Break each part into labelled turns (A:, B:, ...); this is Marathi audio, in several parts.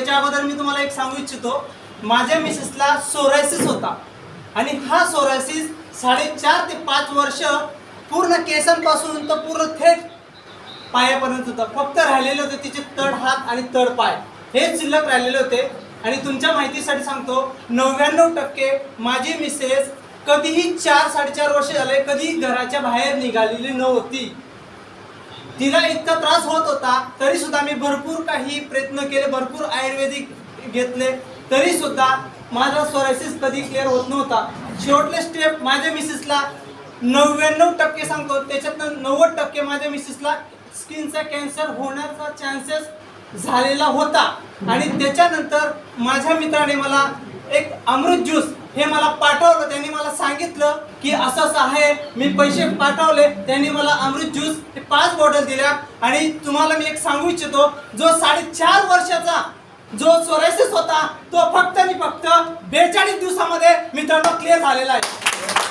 A: त्याच्या अगोदर मी तुम्हाला एक सांगू इच्छितो. माझ्या मिसेसला सोरायसिस होता. आणि हा सोरायसिस साडेचार ते पाच वर्ष पूर्ण केसांपासून तर पूर्ण थेट पायापर्यंत होता. फक्त राहिलेले होते तिचे तड हात आणि तड पाय. हे शिल्लक राहिलेले होते. आणि तुमच्या माहितीसाठी सांगतो नव्याण्णव टक्के माझी मिसेस कधीही चार साडेचार वर्ष झाले कधीही घराच्या बाहेर निघालेली नव्हती. तिला इतका त्रास होत होता तरी सुद्धा मी भरपूर काही प्रयत्न केले भरपूर आयुर्वेदिक घेतले. तरी सुद्धा माझा सोरायसिस कधी क्लिअर होत नव्हता. शेवटले स्टेप माझ्या मिसेसला नव्याण्णव टक्के सांगतो. त्याच्यातनं नव्वद टक्के माझ्या मिसेसला स्किनचा कॅन्सर होण्याचा चान्सेस झालेला होता. आणि त्याच्यानंतर माझ्या मित्राने मला एक अमृत ज्यूस हे मला पाठवलं. त्यांनी मला सांगितलं की असं असं आहे. मी पैसे पाठवले. त्यांनी मला अमृत ज्यूस पाच बॉटल दिल्या. आणि तुम्हाला मी एक सांगू इच्छितो जो साडेचार वर्षाचा जो सोरायसिस होता तो फक्त आणि फक्त बेचाळीस दिवसामध्ये मित्रांनो क्लिअर झालेला आहे.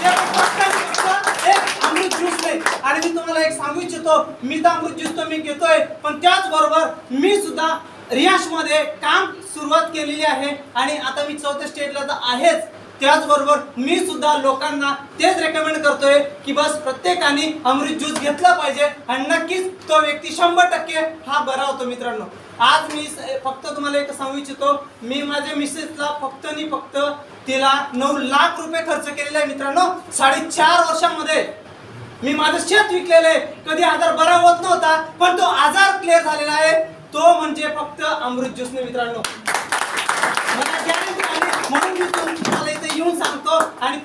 A: ते फक्त आणि एक अमृत ज्यूस नाही आणि मी तुम्हाला एक सांगू इच्छितो मी तर अमृत ज्यूस तर मी घेतोय पण त्याचबरोबर मी सुद्धा रियाशमध्ये काम सुरुवात केलेली आहे. आणि आता मी चौथ्या स्टेटला तर आहेच. त्याचबरोबर मी सुद्धा लोकांना तेच रेकमेंड करतोय की बस प्रत्येकाने अमृत ज्यूस घेतला पाहिजे आणि नक्कीच तो व्यक्ती शंभर टक्के हा बरा होतो मित्रांनो. आज मी फक्त तुम्हाला एक सांगू इच्छितो मी माझ्या मिसेसला फक्त आणि फक्त तिला नऊ लाख रुपये खर्च केलेला आहे मित्रांनो साडेचार वर्षामध्ये. मी माझं शेत विकलेलं आहे. कधी आजार बरा होत नव्हता पण तो आजार क्लिअर झालेला आहे. तो म्हणजे फक्त अमृत ज्यूसने मित्रांनो. मला गॅरंटी आहे म्हणून मी तुम्हाला इथे येऊन सांगतो आणि